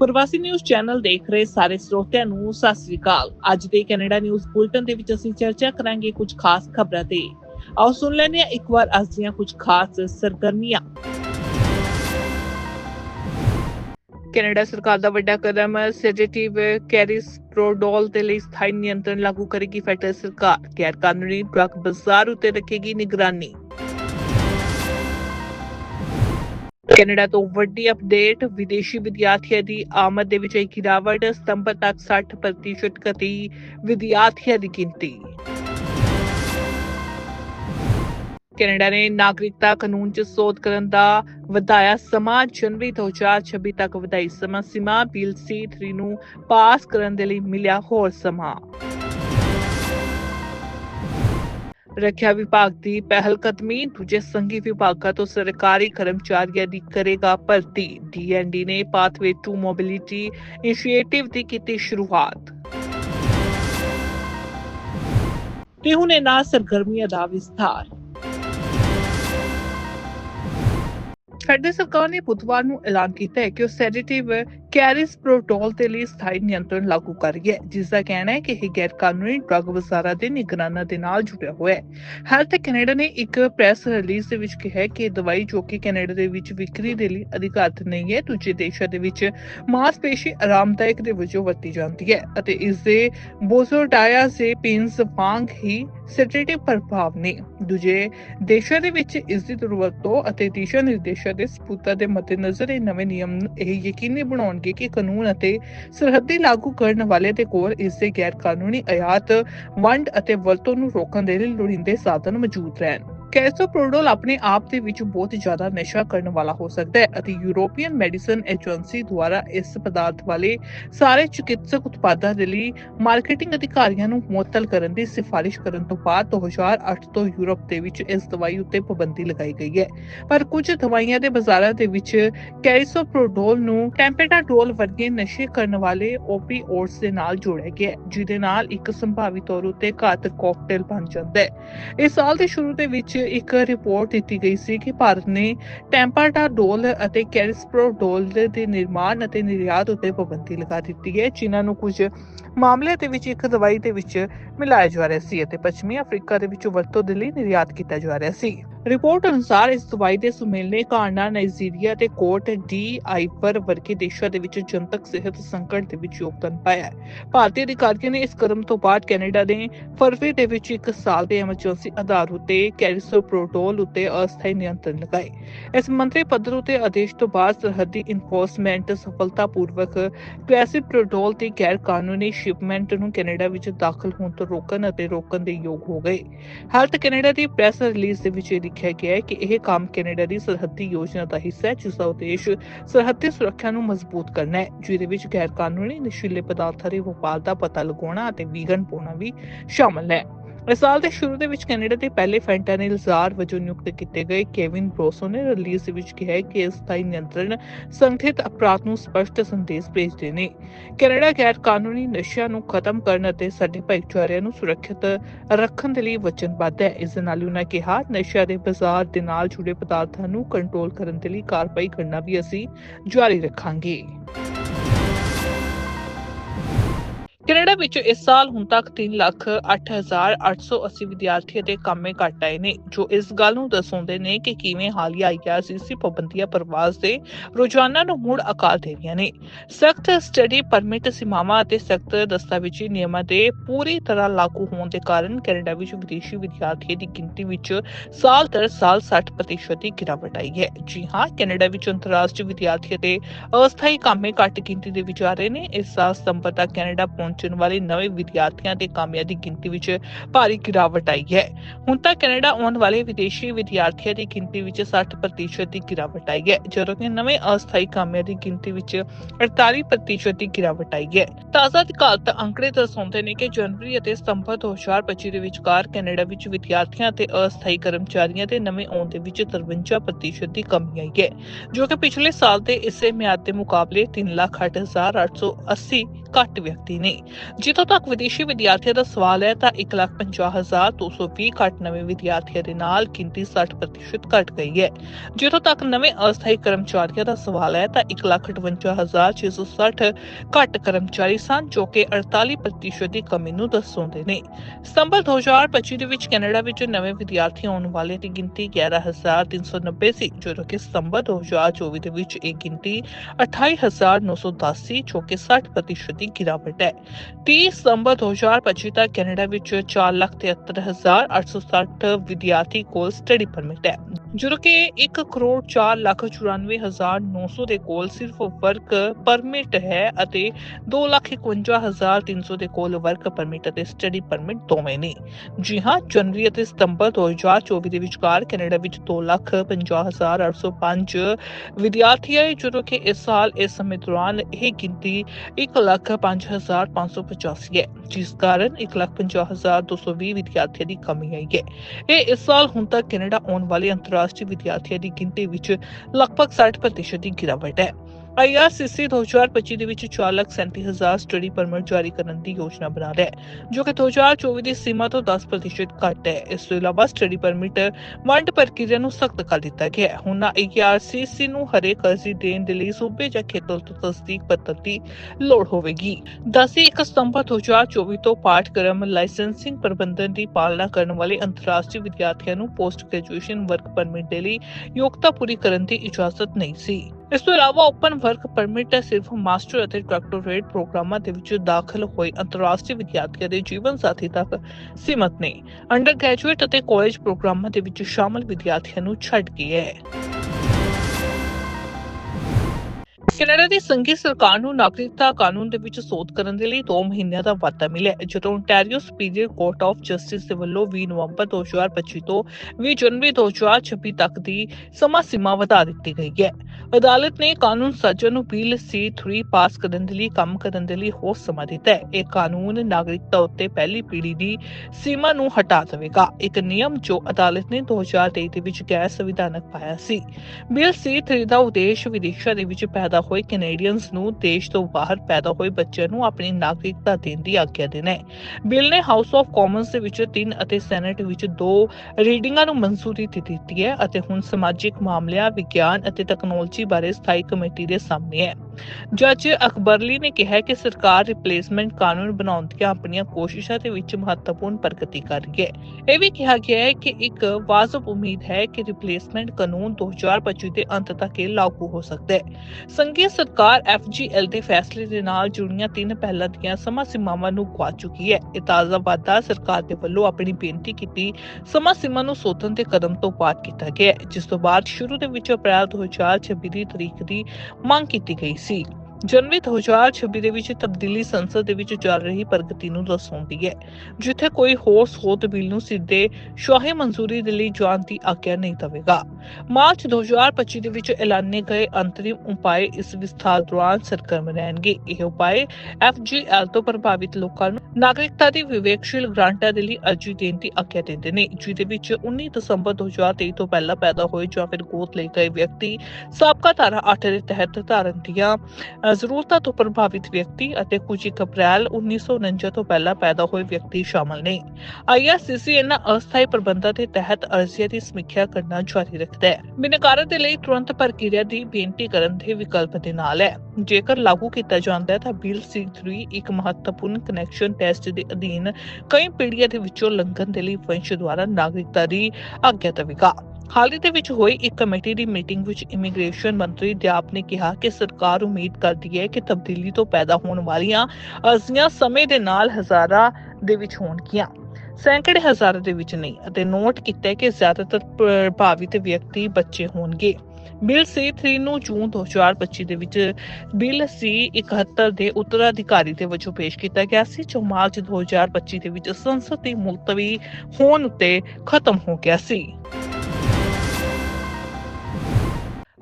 ਪ੍ਰਵਾਸੀ news channel ਦੇਖ ਰਹੇ ਸਾਰੇ ਸਰੋਤਿਆਂ ਨੂੰ ਸਤਿ ਸ੍ਰੀ ਅਕਾਲ। ਅੱਜ ਦੇ ਕੈਨੇਡਾ ਨਿਊਜ਼ ਬੁਲਟਨ ਦੇ ਵਿੱਚ ਅਸੀਂ ਚਰਚਾ ਕਰਾਂਗੇ ਕੁਝ ਖਾਸ ਖਬਰਾਂ ਤੇ। ਆਓ ਸੁਣ ਲੈਂਦੇ ਹਾਂ ਇੱਕ ਵਾਰ ਅੱਜ ਦੀਆਂ ਕੁਝ ਖਾਸ ਸਰਗਰਮੀਆਂ। ਕੈਨੇਡਾ ਸਰਕਾਰ ਦਾ ਵੱਡਾ ਕਦਮ ਸੈਡੇਟਿਵ ਕੈਰਿਸਪ੍ਰੋਡੋਲ ਦੇ ਲਈ ਸਥਾਈ ਨਿਯੰਤਰਣ ਲਾਗੂ ਕਰੇਗੀ ਫੈਡਰਲ ਸਰਕਾਰ। ਗੈਰ ਕਾਨੂੰਨੀ ਡਰੱਗ ਬਾਜ਼ਾਰ ਉਤੇ ਰੱਖੇਗੀ ਨਿਗਰਾਨੀ। ਕੈਨੇਡਾ ਤੋਂ ਵੱਡੀ ਅਪਡੇਟ, ਵਿਦੇਸ਼ੀ ਵਿਦਿਆਰਥੀਆਂ ਦੀ ਆਮਦ ਦੇ ਵਿੱਚ ਆਈ ਗਿਰਾਵਟ, ਸਤੰਬਰ ਤੱਕ 60% ਘਟੀ ਵਿਦਿਆਰਥੀਆਂ ਦੀ ਗਿਣਤੀ। ਕੈਨੇਡਾ ਨੇ ਨਾਗਰਿਕਤਾ ਕਾਨੂੰਨ 'ਚ ਸੋਧ ਕਰਨ ਦਾ ਵਧਾਇਆ ਸਮਾਂ, ਜਨਵਰੀ 2026 ਤੱਕ ਵਧਾਈ ਸਮਾਂ ਸੀਮਾ, ਬਿੱਲ C3 ਨੂੰ ਪਾਸ ਕਰਨ ਦੇ ਲਈ ਮਿਲਿਆ ਹੋਰ ਸਮਾਂ। ਰੱਖਿਆ ਵਿਭਾਗ ਦੀ ਪਹਿਲ ਕਦਮੀ, ਦੂਜੇ ਸੰਘੀ ਵਿਭਾਗਾਂ ਤੋਂ ਸਰਕਾਰੀ ਕਰਮਚਾਰੀਆਂ ਦੀ ਕਰੇਗਾ ਭਰਤੀ। ਡੀਐਨਡੀ ਨੇ ਪਾਥਵੇ ਟੂ ਮੋਬਿਲਿਟੀ ਇਨੀਸ਼ੀਏਟਿਵ ਦੀ ਕੀਤੀ ਸ਼ੁਰੂਆਤ। ਤੇ ਹੁਣ ਇਹਨਾਂ ਸਰਗਰਮੀਆਂ ਦਾ ਵਿਸਥਾਰ। ਫੈਡਰਲ ਸਰਕਾਰ ਨੇ ਬੁੱਧਵਾਰ ਨੂੰ ਐਲਾਨ ਕੀਤਾ ਹੈ ਕਿ ਉਹ ਸੈਡੇਟਿਵ ਕੈਰਿਸਪ੍ਰੋਡੋਲ ਦੇ ਲਈ ਸਥਾਈ ਨਿਯੰਤਰਣ ਲਾਗੂ ਕਰ ਰਹੀ ਹੈ ਜਿਸ ਦਾ ਕਹਿਣਾ ਹੈ ਕਿ ਇਹ ਗੈਰ ਕਾਨੂੰਨੀ ਡਰੱਗ ਬਾਜ਼ਾਰਾਂ ਦੇ ਨਿਗਰਾਨਾਂ ਦੇ ਨਾਲ ਜੁੜਿਆ ਹੋਇਆ ਹੈ। ਹੈਲਥ ਕੈਨੇਡਾ ਨੇ ਇੱਕ ਪ੍ਰੈਸ ਰਿਲੀਜ਼ ਦੇ ਵਿੱਚ ਕਿਹਾ ਕਿ ਦਵਾਈ ਜੋ ਕਿ ਕੈਨੇਡਾ ਦੇ ਵਿੱਚ ਵਿਕਰੀ ਦੇ ਲਈ ਅਧਿਕਾਰਤ ਨਹੀਂ ਹੈ, ਦੂਜੇ ਦੇਸ਼ਾਂ ਦੇ ਵਿੱਚ ਮਾਸਪੇਸ਼ੀ ਆਰਾਮਦਾਇਕ ਦੇ ਵਜੋਂ ਵਰਤੀ ਜਾਂਦੀ ਹੈ ਅਤੇ ਇਸ ਦੇ ਬੋਜ਼ੋਡਾਇਆਜ਼ੇਪਿਨਸ ਵਾਂਗ ਹੀ ਸੈਡੇਟਿਵ ਪ੍ਰਭਾਵ ਨੇ। ਦੂਜੇ ਦੇਸ਼ਾਂ ਦੇ ਵਿੱਚ ਇਸ ਦੀ ਦੁਰਵਰਤੋਂ ਅਤੇ ਦਿਸ਼ਾ ਨਿਰਦੇਸ਼ਾਂ ਦੇ ਸਪੂਤਾਂ ਦੇ ਮੱਦੇਨਜ਼ਰ ਇਹ ਨਵੇਂ ਨਿਯਮ, ਇਹ ਯਕੀਨੀ ਬਣਾਉਣ ਬਣਾਉਣਗੇ ਕਿ ਕਾਨੂੰਨ ਅਤੇ ਸਰਹੱਦੀ ਲਾਗੂ ਕਰਨ ਵਾਲੇ ਦੇ ਕੋਲ ਇਸ ਦੇ ਗੈਰ ਕਾਨੂੰਨੀ ਆਯਾਤ ਵੰਡ ਅਤੇ ਵਰਤੋਂ ਨੂੰ ਰੋਕਣ ਦੇ ਲਈ ਲੋੜੀਂਦੇ ਸਾਧਨ ਮੌਜੂਦ ਰਹਿਣ। ਕੈਸੋਪ੍ਰੋਡੋਲ ਆਪਣੇ ਆਪ ਦੇ ਵਿੱਚ ਬਹੁਤ ਜ਼ਿਆਦਾ ਨਸ਼ਾ ਕਰਨ ਵਾਲਾ ਹੋ ਸਕਦਾ ਹੈ ਅਤੇ ਯੂਰੋਪੀਅਨ ਮੈਡੀਸਨ ਏਜੰਸੀ ਦੁਆਰਾ ਇਸ ਪਦਾਰਥ ਵਾਲੇ ਸਾਰੇ ਚਿਕਿਤਸਕ ਉਤਪਾਦਾਂ ਦੇ ਲਈ ਮਾਰਕੀਟਿੰਗ ਅਧਿਕਾਰੀਆਂ ਨੂੰ ਮੁਅੱਤਲ ਕਰਨ ਦੀ ਸਿਫਾਰਿਸ਼ ਕਰਨ ਤੋਂ ਬਾਅਦ 2008 ਤੋਂ ਯੂਰਪ ਦੇ ਵਿੱਚ ਇਸ ਦਵਾਈ ਉੱਤੇ ਪਾਬੰਦੀ ਲਗਾਈ ਗਈ ਹੈ। ਪਰ ਕੁਝ ਦਵਾਈਆਂ ਦੇ ਬਾਜ਼ਾਰਾਂ ਦੇ ਵਿੱਚ ਕੈਸੋਪ੍ਰੋਡੋਲ ਨੂੰ ਟੈਂਪੇਟਾਡੋਲ ਵਰਗੇ ਨਸ਼ੇ ਕਰਨ ਵਾਲੇ ਓਪੀਓਡਸ ਦੇ ਨਾਲ ਜੋੜਿਆ ਗਿਆ ਹੈ, ਜਿਹਦੇ ਨਾਲ ਇੱਕ ਸੰਭਾਵੀ ਤੌਰ ਉੱਤੇ ਘਾਤਕ ਕਾਕਟੇਲ ਬਣ ਜਾਂਦਾ ਹੈ। ਇਸ ਸਾਲ ਦੇ ਸ਼ੁਰੂ ਦੇ ਵਿੱਚ ਇੱਕ ਰਿਪੋਰਟ ਦਿੱਤੀ ਗਈ ਸੀ ਕਿ ਭਾਰਤ ਨੇ ਟੈਂਪਾਟਾਡੋਲ ਅਤੇ ਕੈਰਿਸਪ੍ਰੋਡੋਲ ਦੇ ਨਿਰਮਾਣ ਅਤੇ ਨਿਰਯਾਤ ਉੱਤੇ ਪਾਬੰਦੀ ਲਗਾ ਦਿੱਤੀ ਹੈ, ਜਿਨ੍ਹਾਂ ਨੂੰ ਕੁਝ ਮਾਮਲਿਆਂ ਦੇ ਵਿੱਚ ਇੱਕ ਦਵਾਈ ਦੇ ਵਿੱਚ ਮਿਲਾਇਆ ਜਾ ਰਿਹਾ ਸੀ ਅਤੇ ਪੱਛਮੀ ਅਫਰੀਕਾ ਦੇ ਵਿੱਚ ਵਰਤੋਂ ਦੇ ਲਈ ਨਿਰਯਾਤ ਕੀਤਾ ਜਾ ਰਿਹਾ ਸੀ। ਰਿਪੋਰਟ ਅਨੁਸਾਰ ਇਸ ਦਵਾਈ ਦੇ ਸੁਮੇਲਨੇ ਕਾਰਨਾ ਨਾਈਜੀਰੀਆ ਤੇ ਕੋਟ ਡੀ ਆਈਪਰ ਵਰਗੇ ਦੇਸ਼ਾਂ ਦੇ ਵਿੱਚ ਜਨਤਕ ਸਿਹਤ ਸੰਕਟ ਦੇ ਵਿੱਚ ਯੋਗਦਾਨ ਪਾਇਆ ਹੈ। ਭਾਰਤੀ ਅਧਿਕਾਰੀਆਂ ਨੇ ਇਸ ਕਦਮ ਤੋਂ ਬਾਅਦ ਕੈਨੇਡਾ ਦੇ ਫਰਵਰੀ ਦੇ ਵਿੱਚ ਇੱਕ ਸਾਲ ਦੇ ਐਮਰਜੈਂਸੀ ਆਧਾਰ ਉਤੇ ਕੈਰਿਸੋਪ੍ਰੋਡੋਲ ਉਤੇ ਅਸਥਾਈ ਨਿਯੰਤਰਣ ਲਗਾਏ। ਇਸ ਮੰਤਰੀ ਪੱਧਰ ਉਤੇ ਆਦੇਸ਼ ਤੋਂ ਬਾਅਦ ਸਰਹੱਦੀ ਇਨਫੋਰਸਮੈਂਟ ਸਫਲਤਾਪੂਰਵਕ ਕੈਰਿਸੋਪ੍ਰੋਡੋਲ ਦੀ ਗੈਰ ਕਾਨੂੰਨੀ ਸ਼ਿਪਮੈਂਟ ਨੂੰ ਕੈਨੇਡਾ ਵਿੱਚ ਦਾਖਲ ਹੋਣ ਤੋਂ ਰੋਕਣ ਅਤੇ ਰੋਕਣ ਦੇ ਯੋਗ ਹੋ ਗਏ। ਹੈਲਥ ਕੈਨੇਡਾ ਦੀ ਪ੍ਰੈਸ ਰਿਲੀਜ਼ ਦੇ ਵਿੱਚ ਲਿਖਿਆ ਗਿਆ ਹੈ ਕਿ ਇਹ ਕੰਮ ਕੈਨੇਡਾ ਦੀ ਸਰਹੱਦੀ ਯੋਜਨਾ ਦਾ ਹਿੱਸਾ ਹੈ ਜਿਸ ਦਾ ਉਦੇਸ਼ ਸਰਹੱਦੀ ਸੁਰੱਖਿਆ ਨੂੰ ਮਜ਼ਬੂਤ ਕਰਨਾ ਹੈ, ਜਿਹਦੇ ਵਿੱਚ ਗੈਰ ਕਾਨੂੰਨੀ ਨਸ਼ੀਲੇ ਪਦਾਰਥਾਂ ਦੇ ਵਪਾਰ ਦਾ ਪਤਾ ਲਗਾਉਣਾ ਅਤੇ ਵੀਗਨ ਪਾਉਣਾ ਵੀ ਸ਼ਾਮਲ ਹੈ। ਇਸ ਸਾਲ ਦੇ ਸ਼ੁਰੂ ਦੇ ਵਿੱਚ ਕੈਨੇਡਾ ਦੇ ਪਹਿਲੇ ਫੈਂਟਾਨਿਲ ਜ਼ਾਰ ਵਜੋਂ ਨਿਯੁਕਤ ਕੀਤੇ ਗਏ ਕੇਵਿਨ ਬ੍ਰੋਸੋ ਨੇ ਰਿਲੀਜ਼ ਦੇ ਵਿੱਚ ਕਿਹਾ ਕਿ ਇਸ ਸਥਾਈ ਨਿਯੰਤਰਣ ਸੰਗਠਿਤ ਅਪਰਾਧ ਨੂੰ ਸਪਸ਼ਟ ਸੰਦੇਸ਼ ਭੇਜਦੇ ਨੇ। ਕੈਨੇਡਾ ਗੈਰ ਕਾਨੂੰਨੀ ਨਸ਼ਿਆਂ ਨੂੰ ਖਤਮ ਕਰਨ ਅਤੇ ਸਾਡੇ ਭਾਈਚਾਰਿਆਂ ਨੂੰ ਸੁਰੱਖਿਅਤ ਰੱਖਣ ਦੇ ਲਈ ਵਚਨਬੱਧ ਹੈ। ਇਸ ਦੇ ਨਾਲ ਹੀ ਉਹਨਾਂ ਕਿਹਾ, ਨਸ਼ਿਆਂ ਦੇ ਬਾਜ਼ਾਰ ਦੇ ਨਾਲ ਜੁੜੇ ਪਦਾਰਥਾਂ ਨੂੰ ਕੰਟਰੋਲ ਕਰਨ ਦੇ ਲਈ ਕਾਰਵਾਈ ਕਰਨਾ ਵੀ ਅਸੀਂ ਜਾਰੀ ਰੱਖਾਂਗੇ। ਕੈਨੇਡਾ ਵਿੱਚ ਇਸ ਸਾਲ ਹੁਣ ਤੱਕ 3 ਲੱਖ 8880 ਵਿਦਿਆਰਥੀ ਅਤੇ ਕਾਮੇ ਘੱਟ ਆਏ ਨੇ, ਜੋ ਇਸ ਗੱਲ ਨੂੰ ਦਰਸਾਉਂਦੇ ਨੇ ਕਿ ਕਿਵੇਂ ਹਾਲੀਆ ਆਈਆਰਸੀਸੀ ਪਾਬੰਦੀਆਂ ਪ੍ਰਵਾਸ ਦੇ ਰੋਜ਼ਾਨਾ ਨੂੰ ਮੁੜ ਆਕਾਰ ਦੇ ਰਹੀਆਂ ਨੇ। ਸਖਤ ਸਟੱਡੀ ਪਰਮਿਟ ਸੀਮਾਵਾਂ ਅਤੇ ਸਖਤ ਦਸਤਾਵੇਜ਼ੀ ਨਿਯਮਾਂ ਦੇ ਪੂਰੀ ਤਰ੍ਹਾਂ ਲਾਗੂ ਹੋਣ ਦੇ ਕਾਰਨ ਕੈਨੇਡਾ ਵਿੱਚ ਵਿਦੇਸ਼ੀ ਵਿਦਿਆਰਥੀਆਂ ਦੀ ਗਿਣਤੀ ਵਿੱਚ ਸਾਲ ਦਰ ਸਾਲ 60% ਦੀ ਗਿਰਾਵਟ ਆਈ ਹੈ। ਜੀ ਹਾਂ, ਕੈਨੇਡਾ ਵਿੱਚ ਅੰਤਰਰਾਸ਼ਟਰੀ ਵਿਦਿਆਰਥੀ ਅਤੇ ਅਸਥਾਈ ਕਾਮੇ ਘੱਟ ਗਿਣਤੀ ਦੇ ਵਿੱਚ ਆ ਰਹੇ ਨੇ। ਇਸ ਸਾਲ ਸਤੰਬਰ ਤੱਕ ਕੈਨੇਡਾ ਪਹੁੰਚਣ ਵਾਲੇ ਨਵੇਂ ਵਿਦਿਆਰਥੀਆਂ ਤੇ ਕਾਮਿਆਂ ਦੀ ਗਿਣਤੀ ਵਿੱਚ ਭਾਰੀ ਗਿਰਾਵਟ ਆਈ ਹੈ। ਹੁਣ ਤੱਕ ਕੈਨੇਡਾ ਆਉਣ ਵਾਲੇ ਵਿਦੇਸ਼ੀ ਵਿਦਿਆਰਥੀਆਂ ਦੀ ਗਿਣਤੀ ਵਿੱਚ 60% ਦੀ ਗਿਰਾਵਟ ਆਈ ਹੈ, ਜਦੋਂ ਕਿ ਨਵੇਂ ਅਸਥਾਈ ਕਾਮਿਆਂ ਦੀ ਗਿਣਤੀ ਵਿੱਚ 48% ਦੀ ਗਿਰਾਵਟ ਆਈ ਹੈ। ਤਾਜ਼ਾ ਅਧਿਕਾਰਤ ਅੰਕੜੇ ਦਰਸਾਉਂਦੇ ਨੇ ਕਿ ਜਨਵਰੀ ਅਤੇ ਸਤੰਬਰ 2025 ਦੇ ਵਿਚਕਾਰ ਕੈਨੇਡਾ ਵਿੱਚ ਵਿਦਿਆਰਥੀਆਂ ਤੇ ਅਸਥਾਈ ਕਰਮਚਾਰੀਆਂ ਦੇ ਨਵੇਂ ਆਉਣ ਦੇ ਵਿੱਚ 53% ਦੀ ਕਮੀ ਆਈ ਹੈ, ਜੋ ਕਿ ਪਿਛਲੇ ਸਾਲ ਦੇ ਇਸੇ ਮਿਆਦ ਦੇ ਮੁਕਾਬਲੇ 308880 ਘੱਟ ਵਿਅਕਤੀ ਨੇ। ਜਿੱਥੋਂ ਤੱਕ ਵਿਦੇਸ਼ੀ ਵਿਦਿਆਰਥੀਆਂ ਦਾ ਸਵਾਲ ਹੈ, ਤਾਂ 150220 ਘੱਟ ਨਵੇਂ ਵਿਦਿਆਰਥੀਆਂ ਦੇ ਨਾਲ ਗਿਣਤੀ 60% ਘਟ ਗਈ ਹੈ। ਜਿੱਥੋਂ ਤੱਕ ਨਵੇਂ ਅਸਥਾਈ ਕਰਮਚਾਰੀਆਂ ਦਾ ਸਵਾਲ ਹੈ, ਤਾਂ 158660 ਘੱਟ ਕਰਮਚਾਰੀ ਸਨ, ਜੋ ਕਿ 48% ਦੀ ਕਮੀ ਨੂੰ ਦਰਸਾਉਂਦੇ ਨੇ। ਸਤੰਬਰ 2025 ਦੇ ਵਿੱਚ ਕੈਨੇਡਾ ਵਿੱਚ ਨਵੇਂ ਵਿਦਿਆਰਥੀ ਆਉਣ ਵਾਲੇ ਦੀ ਗਿਣਤੀ 11390 ਸੀ ਜਦੋਂ ਕਿ ਸਤੰਬਰ 2024 ਦੇ ਵਿੱਚ ਇਹ ਗਿਣਤੀ 28910 ਸੀ ਜੋ ਕਿ 60% ਦੀ ਗਿਰਾਵਟ ਹੈ। 30 ਸਤੰਬਰ 2025 ਤੱਕ ਕੈਨੇਡਾ ਵਿੱਚ 473860 ਵਿਦਿਆਰਥੀ ਕੋਲ ਸਟੱਡੀ ਪਰਮਿਟ ਹੈ। ਜਦੋਂ ਕਿ 1 ਕਰੋੜ 4 ਲੱਖ 94900 ਦੇ ਕੋਲ ਸਿਰਫ ਵਰਕ ਪਰਮਿਟ ਹੈ ਅਤੇ 251300 ਦੇ ਕੋਲ ਵਰਕ ਪਰਮਿਟ ਅਤੇ ਸਟੱਡੀ ਪਰਮਿਟ ਦੋਵੇਂ ਨੇ। ਜੀ ਹਾਂ, ਜਨਵਰੀ ਅਤੇ ਸਤੰਬਰ 2024 ਦੇ ਵਿਚਕਾਰ ਕੈਨੇਡਾ ਵਿੱਚ 250805 ਵਿਦਿਆਰਥੀ ਆਏ, ਜਦੋਂ ਕਿ ਇਸ ਸਾਲ, ਇਸ ਸਮੇਂ ਦੌਰਾਨ ਇਹ ਗਿਣਤੀ 105585 ਹੈ, ਜਿਸ ਕਾਰਨ 150220 ਵਿਦਿਆਰਥੀਆਂ ਦੀ ਕਮੀ ਆਈ ਹੈ। ਇਹ ਇਸ ਸਾਲ ਹੁਣ ਤੱਕ ਕੈਨੇਡਾ ਆਉਣ ਵਾਲੇ ਅੰਤਰਰਾਸ਼ਟਰੀ ਵਿਦਿਆਰਥੀਆਂ ਦੀ ਗਿਣਤੀ ਵਿੱਚ ਲਗਭਗ 60% ਦੀ ਗਿਰਾਵਟ ਹੈ। ਆਈਆਰਸੀਸੀ 2025 ਦੇ ਵਿੱਚ 437000 ਸਟੱਡੀ ਪਰਮਿਟ ਜਾਰੀ ਕਰਨ ਦੀ ਯੋਜਨਾ ਬਣਾ ਰਿਹਾ ਹੈ, ਜੋ ਕਿ 2024 ਦੀ ਸੀਮਾ ਤੋਂ 10% ਘੱਟ ਹੈ। ਇਸ ਤੋਂ ਇਲਾਵਾ ਸਟੱਡੀ ਪਰਮਿਟ ਵੰਡ ਪ੍ਰਕਿਰਿਆ ਨੂੰ ਸਖਤ ਕਰ ਦਿੱਤਾ ਗਿਆ ਹੈ। ਹੁਣ ਆਈਆਰਸੀਸੀ ਨੂੰ ਹਰੇਕ ਅਰਜ਼ੀ ਦੇਣ ਦੇ ਲਈ ਸੂਬੇ ਜਾਂ ਖੇਤਰ ਤੋਂ ਤਸਦੀਕ ਪੱਤਰ ਦੀ ਲੋੜ ਹੋਵੇਗੀ। ਦਸੀ 1 ਸਤੰਬਰ 2024 ਤੋਂ ਪਾਠਕ੍ਰਮ ਲਾਇਸੈਂਸਿੰਗ ਪ੍ਰਬੰਧਨ ਦੀ ਪਾਲਣਾ ਕਰਨ ਵਾਲੇ ਅੰਤਰਰਾਸ਼ਟਰੀ ਵਿਦਿਆਰਥੀਆਂ ਨੂੰ ਪੋਸਟ ਗ੍ਰੈਜੂਏਸ਼ਨ ਵਰਕ ਪਰਮਿਟ ਦੇ ਲਈ ਯੋਗਤਾ ਪੂਰੀ ਕਰਨ ਦੀ ਇਜਾਜ਼ਤ ਨਹੀਂ ਸੀ। ਇਸ ਤੋਂ ਇਲਾਵਾ ਓਪਨ ਵਰਕ ਪਰਮਿਟ ਸਿਰਫ ਮਾਸਟਰ ਅਤੇ ਡਾਕਟੋਰੇਟ ਪ੍ਰੋਗਰਾਮਾਂ ਦੇ ਵਿੱਚ ਦਾਖਲ ਹੋਏ ਅੰਤਰਰਾਸ਼ਟਰੀ ਵਿਦਿਆਰਥੀਆਂ ਦੇ ਜੀਵਨ ਸਾਥੀ ਤੱਕ ਸੀਮਤ ਨੇ। ਅੰਡਰ ਗ੍ਰੈਜੂਏਟ ਅਤੇ ਕਾਲਜ ਪ੍ਰੋਗਰਾਮਾਂ ਦੇ ਵਿੱਚ ਸ਼ਾਮਲ ਵਿਦਿਆਰਥੀਆਂ ਨੂੰ ਛੱਡ ਕੇ ਹੈ। ਕੈਨੇਡਾ ਦੀ ਸੰਘੀ ਸਰਕਾਰ ਨੂੰ ਨਾਗਰਿਕਤਾ ਕਾਨੂੰਨ ਦੇ ਵਿੱਚ ਸੋਧ ਕਰਨ ਦੇ ਲਈ 2 ਮਹੀਨਿਆਂ ਦਾ ਵਾਅਦਾ ਮਿਲਿਆ ਜਦੋਂ ontario superior court of justice ਦੇ ਵੱਲੋਂ 20 ਨਵੰਬਰ 2025 ਤੋਂ 20 ਜਨਵਰੀ 2026 ਤੱਕ ਦੀ ਸਮਾਂ ਸੀਮਾ ਵਧਾ ਦਿੱਤੀ ਗਈ ਹੈ। ਅਦਾਲਤ ਨੇ ਕਾਨੂੰਨ ਸਾਜ਼ਾਂ ਨੂੰ ਬਿੱਲ C3 ਪਾਸ ਕਰਨ ਦੇ ਲਈ ਕੰਮ ਕਰਨ ਦੇ ਲਈ ਹੋਰ ਸਮਾਂ ਦਿੱਤਾ ਹੈ। ਇਹ ਕਾਨੂੰਨ ਨਾਗਰਿਕਤਾ ਉੱਤੇ ਪਹਿਲੀ ਪੀੜ੍ਹੀ ਦੀ ਸੀਮਾ ਨੂੰ ਹਟਾ ਦੇਵੇਗਾ। ਇੱਕ ਨਿਯਮ ਜੋ ਅਦਾਲਤ ਨੇ 2023 ਦੇ ਵਿੱਚ ਗੈਰ ਸੰਵਿਧਾਨਕ ਪਾਇਆ ਸੀ। ਬਿੱਲ C3 ਦਾ ਉਦੇਸ਼ ਵਿਦੇਸ਼ਾਂ ਦੇ ਵਿੱਚ ਪੈਦਾ ਹੋਏ ਕੈਨੇਡੀਅਨਸ ਨੂੰ ਦੇਸ਼ ਤੋਂ ਬਾਹਰ ਪੈਦਾ ਹੋਏ ਬੱਚਿਆਂ ਨੂੰ ਆਪਣੀ ਨਾਗਰਿਕਤਾ ਦੇਣ ਦੀ ਆਗਿਆ ਦੇਣਾ ਹੈ। ਬਿੱਲ ਨੇ ਹਾਊਸ ਆਫ ਕਾਮਨਸ ਦੇ ਵਿੱਚ 3 ਅਤੇ ਸੈਨੇਟ ਵਿੱਚ 2 ਰੀਡਿੰਗਾਂ ਨੂੰ ਮਨਜ਼ੂਰੀ ਦੇ ਦਿੱਤੀ ਹੈ ਅਤੇ ਹੁਣ ਸਮਾਜਿਕ ਮਾਮਲਿਆਂ, ਵਿਗਿਆਨ ਅਤੇ ਟੈਕਨੋਲੋਜੀ ਬਾਰੇ ਸਥਾਈ ਕਮੇਟੀ ਦੇ ਸਾਹਮਣੇ ਹੈ। ਜੱਜ ਅਕਬਰਲੀ ਨੇ ਕਿਹਾ ਕਿ ਸਰਕਾਰ ਰਿਪਲੇਸਮੈਂਟ ਕਾਨੂੰਨ ਬਣਾਉਣ ਦੀਆਂ ਆਪਣੀਆਂ ਕੋਸ਼ਿਸ਼ਾਂ ਦੇ ਵਿੱਚ ਮਹੱਤਵਪੂਰਨ ਪ੍ਰਗਤੀ ਕਰ ਰਹੀ ਹੈ। ਇਹ ਵੀ ਕਿਹਾ ਗਿਆ ਹੈ ਕਿ ਇੱਕ ਵਾਜਬ ਉਮੀਦ ਹੈ ਕਿ ਰਿਪਲੇਸਮੈਂਟ ਕਾਨੂੰਨ 2025 ਦੇ ਅੰਤ ਤੱਕ ਲਾਗੂ ਹੋ ਸਕਦਾ ਹੈ। ਸੰਘੀ ਸਰਕਾਰ ਐਫਜੀਐਲ ਦੇ ਫੈਸਲੇ ਦੇ ਨਾਲ ਜੁੜੀਆਂ ਤਿੰਨ ਪਹਿਲਾਂ ਦੀਆਂ ਸਮਾਂ ਸੀਮਾਵਾਂ ਨੂੰ ਗਵਾ ਚੁੱਕੀ ਹੈ। ਇਹ ਤਾਜ਼ਾ ਵਾਅਦਾ ਸਰਕਾਰ ਦੇ ਵੱਲੋਂ ਆਪਣੀ ਬੇਨਤੀ ਕੀਤੀ ਸਮਾਂ ਸੀਮਾ ਨੂੰ ਸੋਧਣ ਦੇ ਕਦਮ ਤੋਂ ਬਾਅਦ ਕੀਤਾ ਗਿਆ ਜਿਸ ਤੋਂ ਬਾਅਦ ਸ਼ੁਰੂ ਦੇ ਵਿੱਚ ਅਪ੍ਰੈਲ 2026 ਦੀ ਤਰੀਕ ਦੀ ਮੰਗ ਕੀਤੀ ਗਈ ਸੀ। ਜਨਵਰੀ 2026 ਦੇ ਵਿੱਚ ਤਬਦੀਲੀ ਸੰਸਦ ਦੇ ਵਿੱਚ ਚੱਲ ਰਹੀ ਪ੍ਰਗਤੀ ਨੂੰ ਦਰਸਾਉਂਦੀ ਹੈ, ਜਿੱਥੇ ਕੋਈ ਹੋਰ ਸੋਧ ਬਿੱਲ ਨੂੰ ਸਿੱਧੇ ਸ਼ਾਹੀ ਮਨਜ਼ੂਰੀ ਦੇ ਲਈ ਜਾਣ ਦੀ ਆਗਿਆ ਨਹੀਂ ਦੇਵੇਗਾ। ਮਾਰਚ 2025 ਦੇ ਵਿੱਚ ਐਲਾਨੇ ਗਏ ਅੰਤਰਿਮ ਉਪਾਅ ਇਸ ਵਿਸਥਾਰ ਦੌਰਾਨ ਸਰਗਰਮ ਰਹਿਣਗੇ। ਇਹ ਉਪਾਅ ਐਫਜੀਐਲ ਤੋਂ ਪ੍ਰਭਾਵਿਤ ਲੋਕਾਂ ਨੂੰ ਨਾਗਰਿਕਤਾ ਦੀ ਵਿਵੇਕਸ਼ੀਲ ਗ੍ਰਾਂਟਾਂ ਦੇ ਲਈ ਅਰਜ਼ੀ ਦੇਣ ਦੀ ਆਗਿਆ ਦਿੰਦੇ ਨੇ, ਜਿਹਦੇ ਵਿੱਚ 19 ਦਸੰਬਰ 2023 ਤੋਂ ਪਹਿਲਾਂ ਪੈਦਾ ਹੋਏ ਜਾਂ ਫਿਰ ਗੋਦ ਲਏ ਗਏ ਵਿਅਕਤੀ ਸਾਬਕਾ ਧਾਰਾ 8 ਦੇ ਤਹਿਤ ਧਾਰਨ ਦੀਆਂ ਜ਼ਰੂਰਤਾਂ ਤੋਂ ਪ੍ਰਭਾਵਿਤ ਵਿਅਕਤੀ ਅਤੇ ਕੁਝ ਅਪ੍ਰੈਲ 1949 ਤੋਂ ਪਹਿਲਾਂ ਪੈਦਾ ਹੋਏ ਵਿਅਕਤੀ ਸ਼ਾਮਲ ਨੇ। ਆਈਆਰਸੀਸੀ ਇਹਨਾਂ ਅਸਥਾਈ ਪ੍ਰਬੰਧਾਂ ਦੇ ਤਹਿਤ ਅਰਜ਼ੀਆਂ ਦੀ ਸਮੀਖਿਆ ਕਰਨਾ ਜਾਰੀ ਰੱਖਦਾ ਹੈ। ਬਿਨਕਾਰਾਂ ਦੇ ਲਈ ਤੁਰੰਤ ਪ੍ਰਕਿਰਿਆ ਦੀ ਬੇਨਤੀ ਕਰਨ ਦੇ ਵਿਕਲਪ ਦੇ ਨਾਲ ਹੈ। ਜੇਕਰ ਲਾਗੂ ਕੀਤਾ ਜਾਂਦਾ ਹੈ ਤਾਂ ਬਿੱਲ C3 ਇੱਕ ਮਹੱਤਵਪੂਰਨ ਕਨੈਕਸ਼ਨ ਟੈਸਟ ਦੇ ਅਧੀਨ ਕਈ ਪੀੜ੍ਹੀਆਂ ਦੇ ਵਿੱਚੋਂ ਲੰਘਣ ਦੇ ਲਈ ਵੰਸ਼ ਦੁਆਰਾ ਨਾਗਰਿਕਤਾ ਦੀ ਆਗਿਆ ਦੇਵੇਗਾ। ਹਾਲ ਹੀ ਦੇ ਵਿੱਚ ਹੋਈ ਇੱਕ ਕਮੇਟੀ ਦੀ ਮੀਟਿੰਗ ਵਿੱਚ ਇਮੀਗ੍ਰੇਸ਼ਨ ਮੰਤਰੀ ਦਿਆਪ ਨੇ ਕਿਹਾ ਕਿ ਸਰਕਾਰ ਉਮੀਦ ਕਰਦੀ ਹੈ ਕਿ ਤਬਦੀਲੀ ਤੋਂ ਪੈਦਾ ਹੋਣ ਵਾਲੀਆਂ ਅਰਜ਼ੀਆਂ ਸਮੇਂ ਦੇ ਨਾਲ ਹਜ਼ਾਰਾਂ ਦੇ ਵਿੱਚ ਹੋਣਗੀਆਂ। ਸੈਂਕੜੇ ਹਜ਼ਾਰਾਂ ਦੇ ਵਿੱਚ ਨਹੀਂ ਅਤੇ ਨੋਟ ਕੀਤਾ ਕਿ ਜ਼ਿਆਦਾਤਰ ਪ੍ਰਭਾਵਿਤ ਵਿਅਕਤੀ ਬੱਚੇ ਹੋਣਗੇ। ਬਿੱਲ C3 ਨੂੰ ਜੂਨ 2025 ਦੇ ਵਿੱਚ ਬਿੱਲ C71 ਦੇ ਉੱਤਰਾਧਿਕਾਰੀ ਦੇ ਵਜੋਂ ਪੇਸ਼ ਕੀਤਾ ਗਿਆ ਸੀ, ਜੋ ਮਾਰਚ 2025 ਦੇ ਵਿੱਚ ਸੰਸਦ ਦੀ ਮੁਲਤਵੀ ਹੋਣ ਉੱਤੇ ਖਤਮ ਹੋ ਗਿਆ ਸੀ।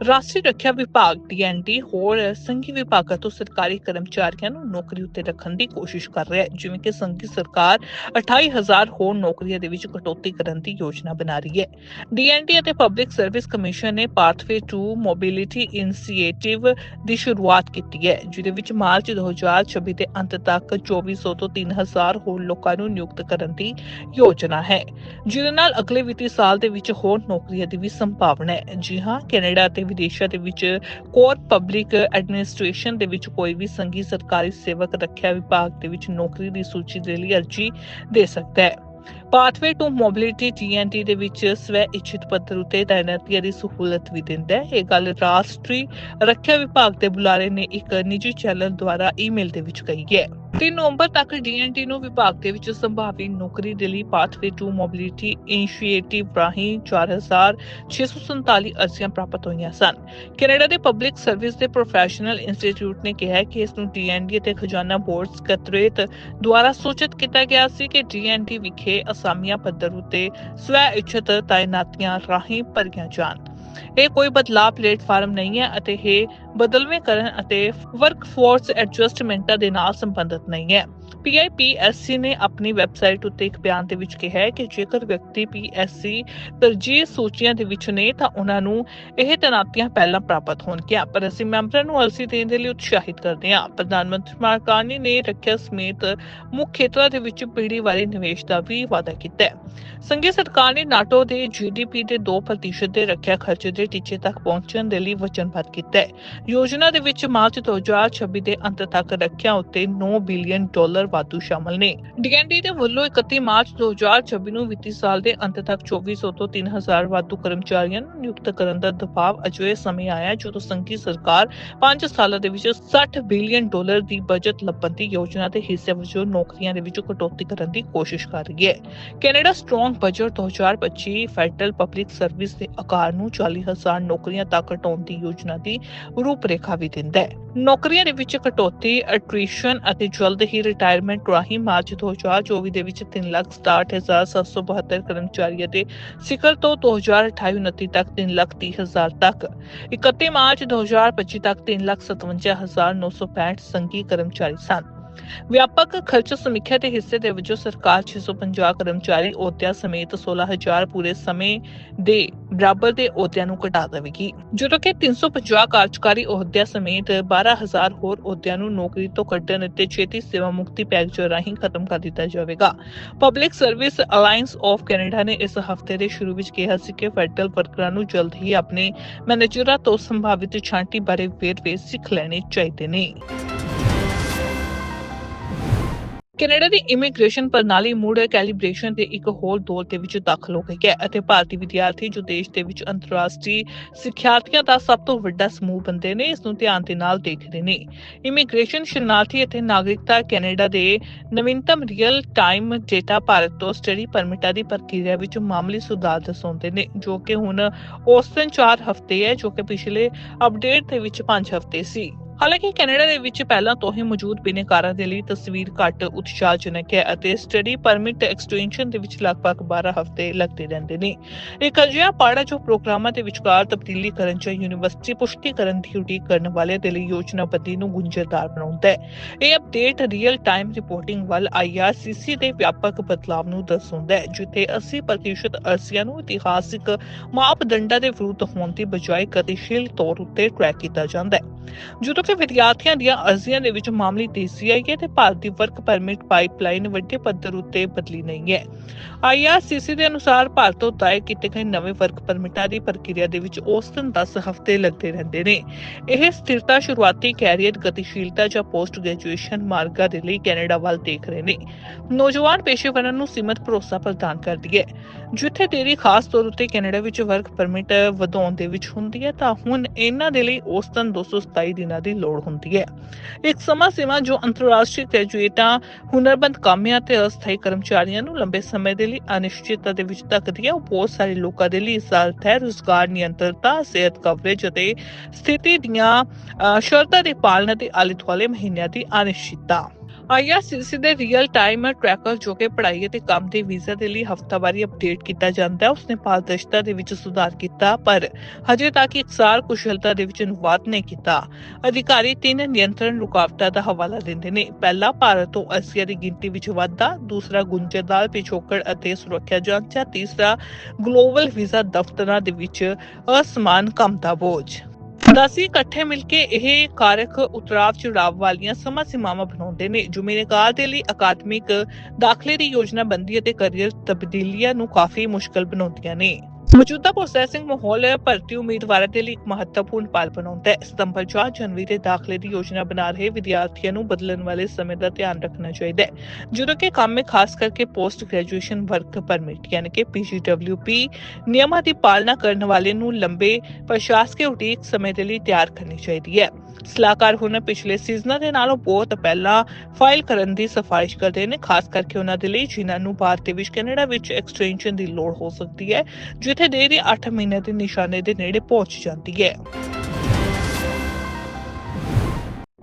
ਰਾਸ਼ਟਰੀ ਰੱਖਿਆ ਵਿਭਾਗ ਡੀਐਨਡੀ ਹੋਰ ਸੰਘੀ ਵਿਭਾਗਾਂ ਤੋਂ ਸਰਕਾਰੀ ਕਰਮਚਾਰੀਆਂ ਨੂੰ ਨੌਕਰੀ ਉੱਤੇ ਰੱਖਣ ਦੀ ਕੋਸ਼ਿਸ਼ ਕਰ ਰਿਹਾ ਹੈ। ਜਿਵੇਂ ਕਿ ਸੰਘੀ ਸਰਕਾਰ 28000 ਹੋਰ ਨੌਕਰੀਆਂ ਦੇ ਵਿੱਚ ਕਟੌਤੀ ਕਰਨ ਦੀ ਯੋਜਨਾ ਬਣਾ ਰਹੀ ਹੈ। ਡੀਐਨਡੀ ਅਤੇ ਪਬਲਿਕ ਸਰਵਿਸ ਕਮਿਸ਼ਨ ਨੇ ਪਾਥਵੇ ਟੂ ਮੋਬਿਲਿਟੀ ਇਨੀਸ਼ੀਏਟਿਵ ਦੀ ਸ਼ੁਰੂਆਤ ਕੀਤੀ ਹੈ, ਜਿਹਦੇ ਵਿੱਚ ਮਾਰਚ 2026 ਦੇ ਅੰਤ ਤੱਕ 2400 ਤੋਂ 3000 ਹੋਰ ਲੋਕਾਂ ਨੂੰ ਨਿਯੁਕਤ ਕਰਨ ਦੀ ਯੋਜਨਾ ਹੈ। ਜਿਹਦੇ ਨਾਲ ਅਗਲੇ ਵਿੱਤੀ ਸਾਲ ਦੇ ਵਿੱਚ ਹੋਰ ਨੌਕਰੀਆਂ ਦੀ ਵੀ ਸੰਭਾਵਨਾ ਹੈ। ਜੀ ਹਾਂ, ਕੈਨੇਡਾ ਅਤੇ ਵਿਦੇਸ਼ਾਂ ਦੇ ਵਿੱਚ ਕੋਰ ਪਬਲਿਕ ਐਡਮਿਨਿਸਟ੍ਰੇਸ਼ਨ ਦੇ ਵਿੱਚ ਕੋਈ ਵੀ ਸੰਘੀ ਸਰਕਾਰੀ ਸੇਵਕ ਰੱਖਿਆ ਵਿਭਾਗ ਦੇ ਵਿੱਚ ਨੌਕਰੀ ਦੀ ਸੂਚੀ ਦੇ ਲਈ ਅਰਜ਼ੀ ਦੇ ਸਕਦਾ ਹੈ। ਪਾਥਵੇ ਟੂ ਮੋਬਿਲਿਟੀ ਟੀਐਨਟੀ ਦੇ ਵਿੱਚ ਸਵੈ ਇੱਛਿਤ ਪੱਧਰ ਉਤੇ ਤਾਇਨਾਤੀਆਂ ਦੀ ਸਹੂਲਤ ਵੀ ਦਿੰਦਾ ਹੈ। ਇਹ ਗੱਲ ਰਾਸ਼ਟਰੀ ਰੱਖਿਆ ਵਿਭਾਗ ਦੇ ਬੁਲਾਰੇ ਨੇ ਇੱਕ ਨਿੱਜੀ ਚੈਨਲ ਦੁਆਰਾ ਈਮੇਲ ਦੇ ਵਿੱਚ ਕਹੀ ਹੈ। 3 ਨਵੰਬਰ ਤੱਕ ਡੀਐਨਟੀ ਨੂੰ ਵਿਭਾਗ ਦੇ ਵਿੱਚ ਸੰਭਾਵੀ ਨੌਕਰੀ ਦੇ ਲਈ ਪਾਥਵੇ ਟੂ ਮੋਬਿਲਿਟੀ ਇਨੀਸ਼ੀਏਟਿਵ ਰਾਹੀਂ 4647 ਅਰਜ਼ੀਆਂ ਪ੍ਰਾਪਤ ਹੋਈਆਂ ਸਨ। ਕੈਨੇਡਾ ਦੇ ਪਬਲਿਕ ਸਰਵਿਸ ਦੇ ਪ੍ਰੋਫੈਸ਼ਨਲ ਇੰਸਟੀਚਿਊਟ ਨੇ ਕਿਹਾ ਕਿ ਇਸ ਨੂੰ ਡੀਐਨਡੀ ਅਤੇ ਖਜ਼ਾਨਾ ਬੋਰਡ ਸਕੱਤਰੇਤ ਦੁਆਰਾ ਸੂਚਿਤ ਕੀਤਾ ਗਿਆ ਸੀ ਕਿ ਡੀਐਨਡੀ ਵਿਖੇ ਅਸਾਮੀਆਂ ਪੱਧਰ ਉਤੇ ਸਵੈ ਇੱਛਤ ਤਾਇਨਾਤੀਆਂ ਰਾਹੀਂ ਭਰੀਆਂ ਜਾਣ। ਇਹ ਕੋਈ ਬਦਲਾਅ ਪਲੇਟਫਾਰਮ ਨਹੀਂ ਹੈ ਅਤੇ ਇਹ ਬਦਲਵੇਂ ਕਰਨ ਅਤੇ ਵਰਕਫੋਰਸ ਐਡਜਸਟਮੈਂਟਾਂ ਦੇ ਨਾਲ ਸੰਬੰਧਿਤ ਨਹੀਂ ਹੈ। PIPSC ਨੇ ਆਪਣੀ ਵੈਬਸਾਈਟ ਉੱਤੇ ਇੱਕ ਬਿਆਨ ਦੇ ਵਿੱਚ ਕਿਹਾ ਹੈ ਕਿ ਜੇਕਰ ਵਿਅਕਤੀ PSC ਤਰਜੀਹ ਸੂਚੀਆਂ ਦੇ ਵਿੱਚ ਨੇ, ਤਾਂ ਉਹਨਾਂ ਨੂੰ ਇਹ ਤਨਾਤੀਆਂ ਪਹਿਲਾਂ ਪ੍ਰਾਪਤ ਹੋਣਗੀਆਂ। ਪਰ ਅਸੀਂ ਮੈਂਬਰਾਂ ਨੂੰ ਅਰਜ਼ੀ ਦੇਣ ਦੇ ਲਈ ਉਤਸ਼ਾਹਿਤ ਕਰਦੇ ਹਾਂ। ਪ੍ਰਧਾਨ ਮੰਤਰੀ ਮਾਰਕਾਨੀ ਨੇ ਰੱਖਿਆ ਸਮੇਤ ਮੁੱਖ ਖੇਤਰਾਂ ਦੇ ਵਿੱਚ ਪੀੜੀ ਵਾਲੇ ਨਿਵੇਸ਼ ਦਾ ਵੀ ਵਾਅਦਾ ਕੀਤਾ ਹੈ। ਸੰਘੀ ਸਰਕਾਰ ਨੇ ਨਾਟੋ ਦੇ GDP ਦੇ 2% ਦੇ ਰੱਖਿਆ ਖਰਚ ਦੇ ਟੀਚੇ ਤੱਕ ਪਹੁੰਚਣ ਦੇ ਲਈ ਵਚਨਬੱਧ ਕੀਤਾ ਹੈ। ਯੋਜਨਾ ਦੇ ਵਿੱਚ ਮਾਰਚ 2026 ਦੇ ਅੰਤ ਤੱਕ ਰੱਖਿਆ ਉੱਤੇ 9 ਬਿਲੀਅਨ ਡਾਲਰ ਵਾਧੂ ਸ਼ਾਮਲ ਨੇ। ਡੀਐਨਡੀ ਦੇ ਵੱਲੋਂ 31 ਮਾਰਚ 2026 ਨੂੰ ਵਿੱਤੀ ਸਾਲ ਦੇ ਅੰਤ ਤੱਕ 2400 ਤੋਂ 3000 ਵਾਧੂ ਕਰਮਚਾਰੀਆਂ ਨੂੰ ਨਿਯੁਕਤ ਕਰਨ ਦਾ ਦਬਾਅ ਅਜਿਹੇ ਸਮੇਂ ਆਇਆ ਜਦੋਂ ਸੰਘੀ ਸਰਕਾਰ 5 ਸਾਲਾਂ ਦੇ ਵਿੱਚ 60 ਬਿਲੀਅਨ ਡਾਲਰ ਦੀ ਬਜਟ ਲੱਭਣ ਦੀ ਯੋਜਨਾ ਦੇ ਹਿੱਸੇ ਵਜੋਂ ਨੌਕਰੀਆਂ ਦੇ ਵਿੱਚ ਕਟੌਤੀ ਕਰਨ ਦੀ ਕੋਸ਼ਿਸ਼ ਕਰ ਰਹੀ ਹੈ। Canada strong budget 2025 federal public service ਦੇ ਆਕਾਰ ਨੂੰ 40000 ਨੌਕਰੀਆਂ ਤੱਕ ਘਟਾਉਣ ਦੀ ਯੋਜਨਾ ਦੀ ਰੂਪਰੇਖਾ ਵੀ ਦਿੰਦਾ ਹੈ। ਨੌਕਰੀਆਂ ਦੇ ਵਿੱਚ ਕਟੌਤੀ ਅਟ੍ਰੀਸ਼ਨ ਅਤੇ ਜਲਦ ਹੀ ਰਿਟਾਇਰਮੈਂਟ ਰਾਹੀਂ ਮਾਰਚ 2024 ਦੇ ਵਿੱਚ 367772 ਕਰਮਚਾਰੀਆਂ ਦੇ ਸਿਖਰ ਤੋਂ 2028-29 ਤੱਕ 330000 ਤੱਕ। 31 ਮਾਰਚ 2025 ਤੱਕ 357965 ਸੰਘੀ ਕਰਮਚਾਰੀ ਸਨ। ਵਿਆਪਕ ਖਰਚ ਸਮੀਖਿਆ ਦੇ ਹਿੱਸੇ ਦੇ ਵਜੋਂ ਸਰਕਾਰ 650 ਕਰਮਚਾਰੀ ਅਹੁਦਿਆਂ ਸਮੇਤ 16000 ਪੂਰੇ ਸਮੇਂ ਦੇ ਬਰਾਬਰ ਦੇ ਅਹੁਦਿਆਂ ਨੂੰ ਘਟਾ ਦੇਵੇਗੀ। ਜਦੋਂ ਕਿ 350 ਕਾਰਜਕਾਰੀ ਅਹੁਦਿਆਂ ਸਮੇਤ 12000 ਹੋਰ ਅਹੁਦਿਆਂ ਨੂੰ ਨੌਕਰੀ ਤੋਂ ਕੱਢਣ ਅਤੇ ਛੇਤੀ ਸੇਵਾ ਮੁਕਤੀ ਪੈਕੇਜ ਰਾਹੀਂ ਖਤਮ ਕਰ ਦਿੱਤਾ ਜਾਵੇਗਾ। Public service alliance of Canada ਨੇ ਇਸ ਹਫ਼ਤੇ ਦੇ ਸ਼ੁਰੂ ਵਿੱਚ ਕਿਹਾ ਸੀ ਕਿ ਫੈਡਰਲ ਵਰਕਰਾਂ ਨੂੰ ਜਲਦ ਹੀ ਆਪਣੇ ਮੈਨੇਜਰਾਂ ਤੋਂ ਸੰਭਾਵਿਤ ਛਾਂਟੀ ਬਾਰੇ ਵੇਰਵੇ ਸਿੱਖ ਲੈਣੇ ਚਾਹੀਦੇ ਨੇ। ਕੈਨੇਡਾ ਦੀ ਇਮੀਗ੍ਰੇਸ਼ਨ ਪ੍ਰਣਾਲੀ ਮੁੜ ਕੈਲੀਬ੍ਰੇਸ਼ਨ ਦੇ ਇੱਕ ਹੋਰ ਦੌਰ ਦੇ ਵਿੱਚ ਦਾਖਲ ਹੋ ਗਈ ਹੈ ਅਤੇ ਭਾਰਤੀ ਵਿਦਿਆਰਥੀ ਜੋ ਦੇਸ਼ ਦੇ ਵਿੱਚ ਅੰਤਰਰਾਸ਼ਟਰੀ ਸਿੱਖਿਆਰਥੀਆਂ ਦਾ ਸਭ ਤੋਂ ਵੱਡਾ ਸਮੂਹ ਬੰਦੇ ਨੇ, ਇਸ ਨੂੰ ਧਿਆਨ ਦੇ ਨਾਲ ਦੇਖਦੇ ਨੇ। ਇਮੀਗ੍ਰੇਸ਼ਨ ਸ਼ਰਨਾਰਥੀ ਅਤੇ ਨਾਗਰਿਕਤਾ ਕੈਨੇਡਾ ਦੇ ਨਵੀਨਤਮ ਰੀਅਲ ਟਾਈਮ ਡੇਟਾ ਭਾਰਤ ਤੋਂ ਸਟੱਡੀ ਪਰਮਿਟਾਂ ਦੀ ਪ੍ਰਕਿਰਿਆ ਵਿੱਚ ਮਾਮੂਲੀ ਸੁਧਾਰ ਦਰਸਾਉਂਦੇ ਨੇ, ਜੋ ਕਿ ਹੁਣ ਔਸਤਨ 4 ਹਫ਼ਤੇ ਹੈ, ਜੋ ਕਿ ਪਿਛਲੇ ਅਪਡੇਟ ਦੇ ਵਿੱਚ 5 ਹਫ਼ਤੇ ਸੀ। ਹਾਲਾਂਕਿ ਕੈਨੇਡਾ ਦੇ ਵਿੱਚ ਪਹਿਲਾਂ ਤੋਂ ਹੀ ਮੌਜੂਦ ਬਿਨੇਕਾਰਾਂ ਦੇ ਲਈ ਤਸਵੀਰ ਘੱਟ ਉਤਸ਼ਾਹਜਨਕ ਹੈ ਅਤੇ ਸਟੱਡੀ ਪਰਮਿਟ ਐਕਸਟੈਂਸ਼ਨ ਦੇ ਵਿੱਚ ਲਗਭਗ 12 ਹਫ਼ਤੇ ਲੱਗਦੇ ਰਹਿੰਦੇ ਨੇ। ਇੱਕ ਅਜਿਹਾ ਪਾੜਾ ਜੋ ਪ੍ਰੋਗਰਾਮਾਂ ਦੇ ਵਿਚਕਾਰ ਤਬਦੀਲੀ ਕਰਨ ਜਾਂ ਯੂਨੀਵਰਸਿਟੀ ਪੁਸ਼ਟੀ ਦੀ ਉਡੀਕ ਕਰਨ ਵਾਲੇ ਦੇ ਲਈ ਯੋਜਨਾਬੰਦੀ ਨੂੰ ਗੁੰਝਲਦਾਰ ਬਣਾਉਂਦਾ ਹੈ। ਇਹ ਅਪਡੇਟ ਰੀਅਲ ਟਾਈਮ ਰਿਪੋਰਟਿੰਗ ਵੱਲ ਆਈਆਰਸੀਸੀ ਦੇ ਵਿਆਪਕ ਬਦਲਾਅ ਨੂੰ ਦਰਸਾਉਂਦਾ ਹੈ, ਜਿੱਥੇ 80% ਅਰਜ਼ੀਆਂ ਨੂੰ ਇਤਿਹਾਸਿਕ ਮਾਪਦੰਡਾਂ ਦੇ ਵਿਰੁੱਧ ਹੋਣ ਦੀ ਬਜਾਏ ਗਤੀਸ਼ੀਲ ਤੌਰ ਉੱਤੇ ਟਰੈਕ ਕੀਤਾ ਜਾਂਦਾ ਹੈ। ਜਦੋਂ ਕਿ ਵਿਦਿਆਰਥੀਆਂ ਦੀਆਂ ਅਰਜ਼ੀਆਂ ਦੇ ਵਿੱਚ ਮਾਮੂਲੀ ਤੇਜ਼ੀ ਆਈ ਹੈ ਤੇ ਭਾਰਤ ਵਰਕ ਪਰਮਿਟ ਪਾਈਪਲਾਈਨ ਵੱਡੇ ਪੱਧਰ ਉੱਤੇ ਬਦਲੀ ਨਹੀਂ ਹੈ। ਆਈਆਰਸੀਸੀ ਦੇ ਅਨੁਸਾਰ ਭਾਰਤ ਤੋਂ ਕੀਤੇ ਗਏ ਨਵੇਂ ਵਰਕ ਪਰਮਿਟਾਂ ਦੀ ਪ੍ਰਕਿਰਿਆ ਦੇ ਵਿੱਚ ਔਸਤਨ 10 ਹਫ਼ਤੇ ਲੱਗਦੇ ਰਹਿੰਦੇ ਨੇ। ਇਹ ਸਥਿਰਤਾ, ਸ਼ੁਰੂਆਤੀ ਕੈਰੀਅਰ, ਗਤੀਸ਼ੀਲਤਾ ਜਾਂ ਪੋਸਟ ਗ੍ਰੈਜੂਏਸ਼ਨ ਮਾਰਗਾਂ ਦੇ ਲਈ ਕੈਨੇਡਾ ਵੱਲ ਦੇਖ ਰਹੇ ਨੇ। ਨੌਜਵਾਨ ਪੇਸ਼ੇਵਰਾਂ ਨੂੰ ਸੀਮਤ ਭਰੋਸਾ ਪ੍ਰਦਾਨ ਕਰਦੀ ਹੈ। ਜਿੱਥੇ ਦੇਰੀ ਖਾਸ ਤੌਰ ਉੱਤੇ ਕੈਨੇਡਾ ਵਿੱਚ ਵਰਕ ਪਰਮਿਟ ਵਧਾਉਣ ਦੇ ਵਿੱਚ ਹੁੰਦੀ ਹੈ, ਤਾਂ ਹੁਣ ਇਹਨਾਂ ਦੇ ਲਈ ਔਸਤਨ 227 ਦਿਨਾਂ ਦੀ ਲੋੜ ਹੁੰਦੀ ਹੈ। ਇੱਕ ਸਮਾਂ ਸੀਮਾ ਜੋ ਅੰਤਰਰਾਸ਼ਟਰੀ ਗ੍ਰੈਜੂਏਟਾਂ ਹੁਨਰਬੰਦ ਕਾਮਿਆਂ ਤੇ ਅਸਥਾਈ ਕਰਮਚਾਰੀਆਂ ਨੂੰ ਲੰਬੇ ਸਮੇਂ ਦੇ ਲਈ ਅਨਿਸ਼ਚਿਤਤਾ ਦੇ ਵਿੱਚ ਧੱਕਦੀ ਹੈ, ਉਹ ਬਹੁਤ ਸਾਰੇ ਲੋਕਾਂ ਦੇ ਲਈ ਇਸ ਹਾਲਤ ਹੈ ਰੁਜ਼ਗਾਰ, ਨਿਯੰਤਰਤਾ, ਸਿਹਤ ਕਵਰੇਜ ਅਤੇ ਸਥਿਤੀ ਦੀਆਂ ਸ਼ਰਤਾਂ ਦੀ ਪਾਲਣਾ ਤੇ ਆਲੇ ਦੁਆਲੇ ਮਹੀਨਿਆਂ ਦੀ ਅਨਿਸ਼ਚਿਤਤਾ। ਆਈਆਰਸੀਸੀ ਦੇ ਰੀਅਲ ਟਾਈਮ ਟਰੈਕਰ ਜੋ ਕਿ ਪੜ੍ਹਾਈ ਅਤੇ ਕੰਮ ਦੇ ਵੀਜ਼ਾ ਦੇ ਲਈ ਹਫ਼ਤਾਵਾਰੀ ਅਪਡੇਟ ਕੀਤਾ ਜਾਂਦਾ ਹੈ, ਉਸਨੇ ਪਾਰਦਰਸ਼ਤਾ ਦੇ ਵਿੱਚ ਸੁਧਾਰ ਕੀਤਾ, ਪਰ ਹਜੇ ਤੱਕ ਇਕਸਾਰ ਕੁਸ਼ਲਤਾ ਦੇ ਵਿੱਚ ਅਨੁਵਾਦ ਨਹੀਂ ਕੀਤਾ। ਅਧਿਕਾਰੀ ਤਿੰਨ ਨਿਯੰਤਰਣ ਰੁਕਾਵਟਾਂ ਦਾ ਹਵਾਲਾ ਦਿੰਦੇ ਨੇ। ਪਹਿਲਾ, ਭਾਰਤ ਤੋਂ ਅਸੀਆ ਦੀ ਗਿਣਤੀ ਵਿੱਚ ਵਾਧਾ, ਦੂਸਰਾ, ਗੁੰਝਲਦਾਰ, ਪਿਛੋਕੜ ਅਤੇ ਸੁਰੱਖਿਆ ਜਾਂਚਾਂ, ਤੀਸਰਾ ਗਲੋਬਲ ਵੀਜ਼ਾ ਦਫ਼ਤਰਾਂ ਦੇ ਵਿੱਚ ਅਸਮਾਨ ਕੰਮ ਦਾ ਬੋਝ। ਦਾਸੀ ਇਕੱਠੇ ਮਿਲ ਕੇ ਇਹ ਕਾਰਕ ਉਤਰਾਵ ਚੜਾਵ ਵਾਲੀਆਂ ਸਮਾਂ ਸੀਮਾਵਾਂ ਬਣਾਉਂਦੇ ਨੇ। ਜੁਮੇਨਕਾਰ ਦੇ ਲਈ ਅਕਾਦਮਿਕ ਦਾਖਲੇ ਦੀ ਯੋਜਨਾਬੰਦੀ ਅਤੇ ਕੈਰੀਅਰ ਤਬਦੀਲੀਆਂ ਨੂੰ ਕਾਫੀ ਮੁਸ਼ਕਲ ਬਣਾਉਂਦੀਆਂ ਨੇ। ਮੌਜੂਦਾ ਪ੍ਰੋਸੈਸਿੰਗ ਮਾਹੌਲ ਭਰਤੀ ਉਮੀਦਵਾਰਾਂ ਦੇ ਲਈ ਇੱਕ ਮਹੱਤਵਪੂਰਨ ਪਲ ਬਣਾਉਂਦਾ ਹੈ। ਸਤੰਬਰ 4 ਜਨਵਰੀ ਦੇ ਦਾਖਲੇ ਦੀ ਯੋਜਨਾ ਬਣਾ ਰਹੇ ਵਿਦਿਆਰਥੀਆਂ ਨੂੰ ਬਦਲਣ ਵਾਲੇ ਸਮੇਂ ਦਾ ਧਿਆਨ ਰੱਖਣਾ ਚਾਹੀਦਾ ਹੈ। ਜਦੋਂ ਕਿ ਕੰਮ ਹੈ ਖਾਸ ਕਰਕੇ ਪੋਸਟ ਗ੍ਰੈਜੂਏਸ਼ਨ ਵਰਕ ਪਰਮਿਟ ਯਾਨੀ ਕਿ ਪੀਜੀਡਬਲਯੂਪੀ ਨਿਯਮਾਂ ਦੀ ਪਾਲਣਾ ਕਰਨ ਵਾਲੇ ਨੂੰ ਲੰਬੇ ਪ੍ਰਸ਼ਾਸਕੀ ਉਡੀਕ ਸਮੇਂ ਦੇ ਲਈ ਤਿਆਰ ਕਰਨੀ ਚਾਹੀਦੀ ਹੈ। ਸਲਾਹਕਾਰ ਹੁਣ ਪਿਛਲੇ ਸੀਜ਼ਨਾਂ ਦੇ ਨਾਲੋਂ ਬਹੁਤ ਪਹਿਲਾਂ ਫਾਈਲ ਕਰਨ ਦੀ ਸਿਫਾਰਿਸ਼ ਕਰਦੇ ਨੇ। ਖਾਸ ਕਰਕੇ ਉਹਨਾਂ ਦੇ ਲਈ ਜਿਨ੍ਹਾਂ ਨੂੰ ਭਾਰਤ ਦੇ ਵਿੱਚ ਕੈਨੇਡਾ ਵਿੱਚ ਐਕਸਟੈਂਸ਼ਨ ਦੀ ਲੋੜ ਹੋ ਸਕਦੀ ਹੈ, ਜਿੱਥੇ ਦੇਰੀ 8 ਮਹੀਨੇ ਦੇ ਨਿਸ਼ਾਨੇ ਦੇ ਨੇੜੇ ਪਹੁੰਚ ਜਾਂਦੀ ਹੈ।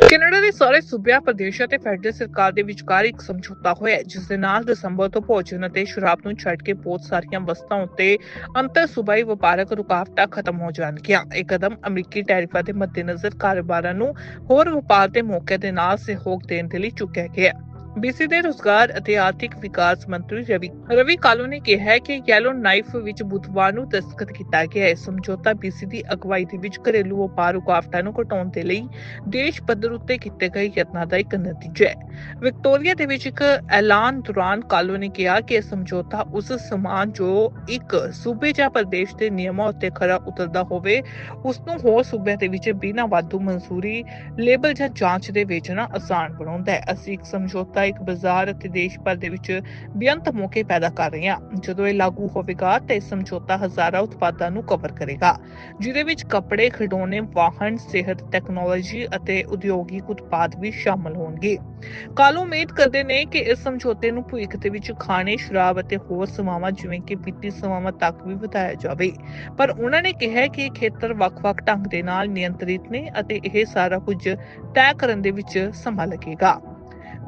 ਕੈਨੇਡਾ ਦੇ ਸਾਰੇ ਸੂਬਿਆਂ, ਪ੍ਰਦੇਸ਼ਾਂ ਤੇ ਫੈਡਰਲ ਸਰਕਾਰ ਦੇ ਵਿਚਕਾਰ ਇੱਕ ਸਮਝੌਤਾ ਹੋਇਆ ਜਿਸ ਦੇ ਨਾਲ ਦਸੰਬਰ ਤੋਂ ਭੋਜਨ ਅਤੇ ਸ਼ਰਾਬ ਨੂੰ ਛੱਡ ਕੇ ਬਹੁਤ ਸਾਰੀਆਂ ਵਸਤਾਂ ਉੱਤੇ ਅੰਤਰ ਸੂਬਾਈ ਵਪਾਰਕ ਰੁਕਾਵਟਾਂ ਖਤਮ ਹੋ ਜਾਣਗੀਆਂ। ਇਹ ਕਦਮ ਅਮਰੀਕੀ ਟੈਰਿਫਾਂ ਦੇ ਮੱਦੇਨਜ਼ਰ ਕਾਰੋਬਾਰਾਂ ਨੂੰ ਹੋਰ ਵਪਾਰ ਦੇ ਮੌਕੇ ਦੇ ਨਾਲ ਸਹਿਯੋਗ ਦੇਣ ਦੇ ਲਈ ਚੁੱਕਿਆ ਗਿਆ ਬੀਸੀ ਦੇ ਰੁਜ਼ਗਾਰ ਅਤੇ ਆਰਥਿਕ ਵਿਕਾਸ ਮੰਤਰੀ ਰਵੀ ਰਵੀ ਕਾਲੂ ਨੇ ਕਿਹਾ ਕਿ ਯੈਲੋ ਨਾਈਫ ਵਿੱਚ ਬੁੱਧਵਾਰ ਨੂੰ ਦਸਤਖਤ ਕੀਤਾ ਗਿਆ ਹੈ। ਸਮਝੌਤਾ ਬੀਸੀ ਦੀ ਅਗਵਾਈ ਦੇ ਵਿੱਚ ਘਰੇਲੂ ਵਪਾਰ ਰੁਕਾਵਟਾਂ ਨੂੰ ਘਟਾਉਣ ਦੇ ਲਈ ਦੇਸ਼ ਪੱਧਰ ਉੱਤੇ ਕੀਤੇ ਗਏ ਯਤਨਾਂ ਦਾ ਇੱਕ ਨਤੀਜਾ ਹੈ। ਵਿਕਟੋਰੀਆ ਦੇ ਵਿੱਚ ਇੱਕ ਐਲਾਨ ਦੌਰਾਨ ਕਾਲੂ ਨੇ ਕਿਹਾ ਕਿ ਇਹ ਸਮਝੌਤਾ ਉਸ ਸਮਾਨ ਜੋ ਇੱਕ ਸੂਬੇ ਜਾਂ ਪ੍ਰਦੇਸ਼ ਦੇ ਨਿਯਮਾਂ ਉੱਤੇ ਖਰਾ ਉਤਰਦਾ ਹੋਵੇ, ਉਸ ਨੂੰ ਹੋਰ ਸੂਬਿਆਂ ਦੇ ਵਿੱਚ ਬਿਨਾਂ ਵਾਧੂ ਮਨਜ਼ੂਰੀ, ਲੇਬਲ ਜਾਂ ਜਾਂਚ ਦੇ ਵੇਚਣਾ ਆਸਾਨ ਬਣਾਉਂਦਾ ਹੈ। ਅਸੀਂ ਇੱਕ ਸਮਝੌਤਾ ਇੱਕ ਬਾਜ਼ਾਰ ਅਤੇ ਦੇਸ਼ ਭਰ ਦੇ ਵਿੱਚ ਬੇਅੰਤ ਮੌਕੇ ਪੈਦਾ ਕਰ ਰਹੇ ਜਦੋਂ ਇਹ ਲਾਗੂ ਹੋਵੇਗਾ ਤਾਂ ਇਹ ਸਮਝੌਤਾ ਹਜ਼ਾਰਾਂ ਉਤਪਾਦਾਂ ਨੂੰ ਕਵਰ ਕਰੇਗਾ, ਜਿਹਦੇ ਵਿੱਚ ਕੱਪੜੇ, ਖਿਡੌਣੇ, ਵਾਹਨ, ਸਿਹਤ ਟੈਕਨੋਲੋਜੀ ਅਤੇ ਉਦਯੋਗਿਕ ਉਤਪਾਦ ਵੀ ਸ਼ਾਮਲ ਹੋਣਗੇ। ਕਾਲੂ ਉਮੀਦ ਕਰਦੇ ਨੇ ਕਿ ਇਸ ਸਮਝੌਤੇ ਨੂੰ ਭਵਿੱਖ ਦੇ ਵਿੱਚ ਖਾਣੇ, ਸ਼ਰਾਬ ਅਤੇ ਹੋਰ ਸੇਵਾਵਾਂ, ਜਿਵੇਂ ਕਿ ਵਿੱਤੀ ਸੇਵਾਵਾਂ ਤੱਕ ਵੀ ਵਧਾਇਆ ਜਾਵੇ। ਪਰ ਉਹਨਾਂ ਨੇ ਕਿਹਾ ਕਿ ਇਹ ਖੇਤਰ ਵੱਖ-ਵੱਖ ਢੰਗ ਦੇ ਨਾਲ ਨਿਯੰਤਰਿਤ ਨੇ ਅਤੇ ਇਹ ਸਾਰਾ ਕੁਝ ਤੈਅ ਕਰਨ ਦੇ ਵਿੱਚ ਸਮਾਂ ਲੱਗੇਗਾ।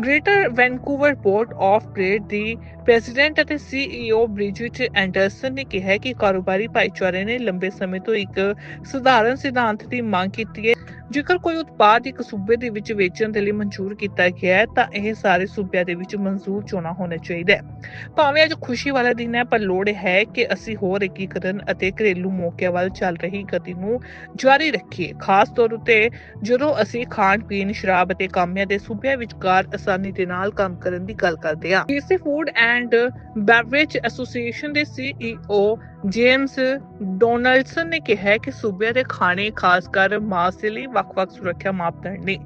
Greater Vancouver port of trade the president ਅਤੇ ਸੀਈਓ ਬ੍ਰਿਜਿਟ ਐਂਡਰਸਨ ਨੇ ਕਿਹਾ ਕਿ ਕਾਰੋਬਾਰੀ ਭਾਈਚਾਰੇ ਨੇ ਲੰਬੇ ਸਮੇਂ ਤੋਂ ਇੱਕ ਸਧਾਰਨ ਸਿਧਾਂਤ ਦੀ ਮੰਗ ਕੀਤੀ ਹੈ। ਜੇਕਰ ਕੋਈ ਉਤਪਾਦ ਇੱਕ ਸੂਬੇ ਦੇ ਵਿੱਚ ਵੇਚਣ ਦੇ ਲਈ ਮਨਜ਼ੂਰ ਕੀਤਾ ਗਿਆ ਹੈ, ਤਾਂ ਇਹ ਸਾਰੇ ਸੂਬਿਆਂ ਦੇ ਵਿੱਚ ਮਨਜ਼ੂਰ ਚੋਣਾ ਹੋਣਾ ਚਾਹੀਦਾ ਹੈ। ਭਾਵੇਂ ਅੱਜ ਖੁਸ਼ੀ ਵਾਲਾ ਦਿਨ ਹੈ, ਪਰ ਲੋੜ ਹੈ ਕਿ ਅਸੀਂ ਹੋਰ ਏਕੀਕਰਨ ਅਤੇ ਘਰੇਲੂ ਮੌਕਿਆਂ ਵੱਲ ਚੱਲ ਰਹੀ ਗਤੀ ਨੂੰ ਜਾਰੀ ਰੱਖੀਏ। ਖਾਸ ਤੌਰ ਉਤੇ ਜਦੋਂ ਅਸੀਂ ਖਾਣ ਪੀਣ ਸ਼ਰਾਬ ਅਤੇ ਕਾਮਿਆਂ ਦੇ ਸੂਬਿਆਂ ਵਿਚਕਾਰ ਆਸਾਨੀ ਦੇ ਨਾਲ ਕੰਮ ਕਰਨ ਦੀ ਗੱਲ ਕਰਦੇ ਆ। AC food and beverage association ਦੇ ਸੀਈਓ ਜੇਮਸ ਡੋਨਲਡਸਨ ਨੇ ਕਿਹਾ ਕਿ ਸੂਬਿਆਂ ਦੇ ਖਾਣੇ, ਖਾਸ ਕਰ ਮਾਸ ਦੇ ਲਈ ਵੱਖ-ਵੱਖ ਸੁਰੱਖਿਆ ਮਾਪਦੰਡ ਨੇ।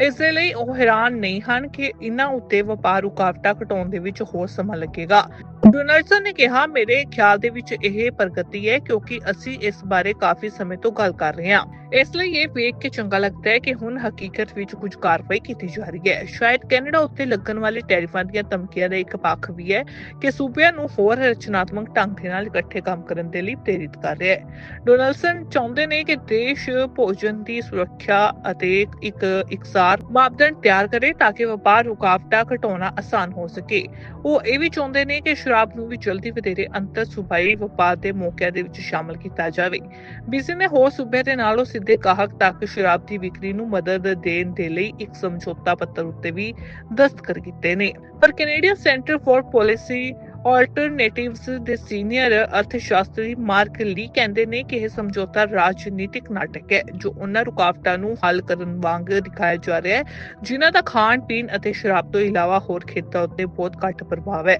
ਇਸ ਦੇ ਲਈ ਉਹ ਹੈਰਾਨ ਨਹੀਂ ਹਨ ਕਿ ਇਹਨਾਂ ਉੱਤੇ ਵਪਾਰ ਰੁਕਾਵਟਾਂ ਘਟਾਉਣ ਦੇ ਵਿੱਚ ਹੋਰ ਸਮਾਂ ਲੱਗੇਗਾ। ਡੋਨਲਡਸਨ ਨੇ ਕਿਹਾ, ਮੇਰੇ ਖਿਆਲ ਦੇ ਵਿੱਚ ਇਹ ਪ੍ਰਗਤੀ ਹੈ ਕਿਉਂਕਿ ਅਸੀਂ ਇਸ ਬਾਰੇ ਕਾਫੀ ਸਮੇਂ ਤੋਂ ਗੱਲ ਕਰ ਰਹੇ ਹਾਂ। ਇਸ ਲਈ ਇਹ ਵੇਖ ਕੇ ਚੰਗਾ ਲੱਗਦਾ ਹੈ ਕਿ ਹੁਣ ਹਕੀਕਤ ਵਿੱਚ ਕੁਝ ਕਾਰਵਾਈ ਕੀਤੀ ਜਾ ਰਹੀ ਹੈ। ਸ਼ਾਇਦ ਕੈਨੇਡਾ ਉੱਤੇ ਲੱਗਣ ਵਾਲੇ ਟੈਰਿਫਾਂ ਦੀਆਂ ਧਮਕੀਆਂ ਦਾ ਇੱਕ ਪੱਖ ਵੀ ਹੈ ਕਿ ਸੂਬਿਆਂ ਨੂੰ ਹੋਰ ਰਚਨਾਤਮਕ ਢੰਗ ਦੇ ਨਾਲ ਇਕੱਠੇ ਕੰਮ ਕਰਨ ਦੇ ਲਈ ਪ੍ਰੇਰਿਤ ਕਰ ਰਿਹਾ ਹੈ। ਡੋਨਲਡਸਨ ਚਾਹੁੰਦੇ ਨੇ ਕਿ ਦੇਸ਼ ਭੋਜਨ ਦੀ ਸੁਰੱਖਿਆ ਅਤੇ ਇੱਕ ਇਕਸਾਰ ਮਾਪਦੰਡ ਤਿਆਰ ਕਰੇ ਤਾਂ ਕਿ ਵਪਾਰ ਰੁਕਾਵਟਾਂ ਘਟਾਉਣਾ ਆਸਾਨ ਹੋ ਸਕੇ। ਉਹ ਇਹ ਵੀ ਚਾਹੁੰਦੇ ਨੇ ਕਿ ਸ਼ਰਾਬ ਨੂੰ ਵੀ ਜਲਦੀ ਵਧੇਰੇ ਅੰਤਰ ਸੂਬਾਈ ਵਪਾਰ ਦੇ ਮੌਕਿਆਂ ਦੇ ਵਿੱਚ ਸ਼ਾਮਲ ਕੀਤਾ ਜਾਵੇ। ਬੀਸੀ ਨੇ ਹੋਰ ਸੂਬੇ ਦੇ ਨਾਲੋਂ ਸਿੱਧੇ ਗਾਹਕ ਤੱਕ ਸ਼ਰਾਬ ਦੀ ਵਿਕਰੀ ਨੂੰ ਮਦਦ ਦੇਣ ਦੇ ਲਈ ਇੱਕ ਸਮਝੌਤਾ ਪੱਤਰ ਉੱਤੇ ਵੀ ਦਸਤਖਤ ਕੀਤੇ ਨੇ। ਪਰ Canadian centre for policy alternatives ਦੇ ਸੀਨੀਅਰ ਅਰਥਸ਼ਾਸਤਰੀ ਮਾਰਕ ਲੀ ਕਹਿੰਦੇ ਨੇ ਕਿ ਇਹ ਸਮਝੌਤਾ ਰਾਜਨੀਤਿਕ ਨਾਟਕ ਹੈ, ਜੋ ਉਹਨਾਂ ਰੁਕਾਵਟਾਂ ਨੂੰ ਹੱਲ ਕਰਨ ਵਾਂਗ ਦਿਖਾਇਆ ਜਾ ਰਿਹਾ ਹੈ, ਜਿਨ੍ਹਾਂ ਦਾ ਖਾਣ ਪੀਣ ਅਤੇ ਸ਼ਰਾਬ ਤੋਂ ਇਲਾਵਾ ਹੋਰ ਖੇਤਰਾਂ ਉੱਤੇ ਬਹੁਤ ਘੱਟ ਪ੍ਰਭਾਵ ਹੈ।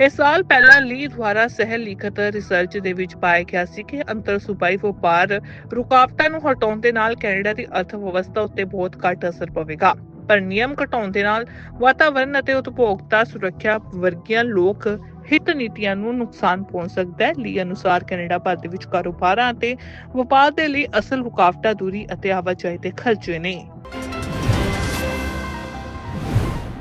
ਇਸ ਸਾਲ ਪਹਿਲਾਂ ਲੀ ਦੁਆਰਾ ਸਹਿ ਲਿਖਤ ਰਿਸਰਚ ਦੇ ਵਿੱਚ ਪਾਇਆ ਗਿਆ ਸੀ ਕਿ ਅੰਤਰ ਸੂਬਾਈ ਵਪਾਰ ਰੁਕਾਵਟਾਂ ਨੂੰ ਹਟਾਉਣ ਦੇ ਨਾਲ ਕੈਨੇਡਾ ਦੀ ਅਰਥ ਵਿਵਸਥਾ ਉੱਤੇ ਬਹੁਤ ਘੱਟ ਅਸਰ ਪਵੇਗਾ। ਪਰ ਨਿਯਮ ਘਟਾਉਣ ਦੇ ਨਾਲ ਵਾਤਾਵਰਣ ਅਤੇ ਉਪਭੋਗਤਾ ਸੁਰੱਖਿਆ ਵਰਗੀਆਂ ਲੋਕ ਹਿੱਤ ਨੀਤੀਆਂ ਨੂੰ ਨੁਕਸਾਨ ਪਹੁੰਚ ਸਕਦਾ ਹੈ। ਲਈ ਅਨੁਸਾਰ ਕੈਨੇਡਾ ਭਾਰਤ ਦੇ ਵਿੱਚ ਕਾਰੋਬਾਰਾਂ ਅਤੇ ਵਪਾਰ ਦੇ ਲਈ ਅਸਲ ਰੁਕਾਵਟਾਂ, ਦੂਰੀ ਅਤੇ ਆਵਾਜਾਈ ਦੇ ਖਰਚੇ ਨੇ।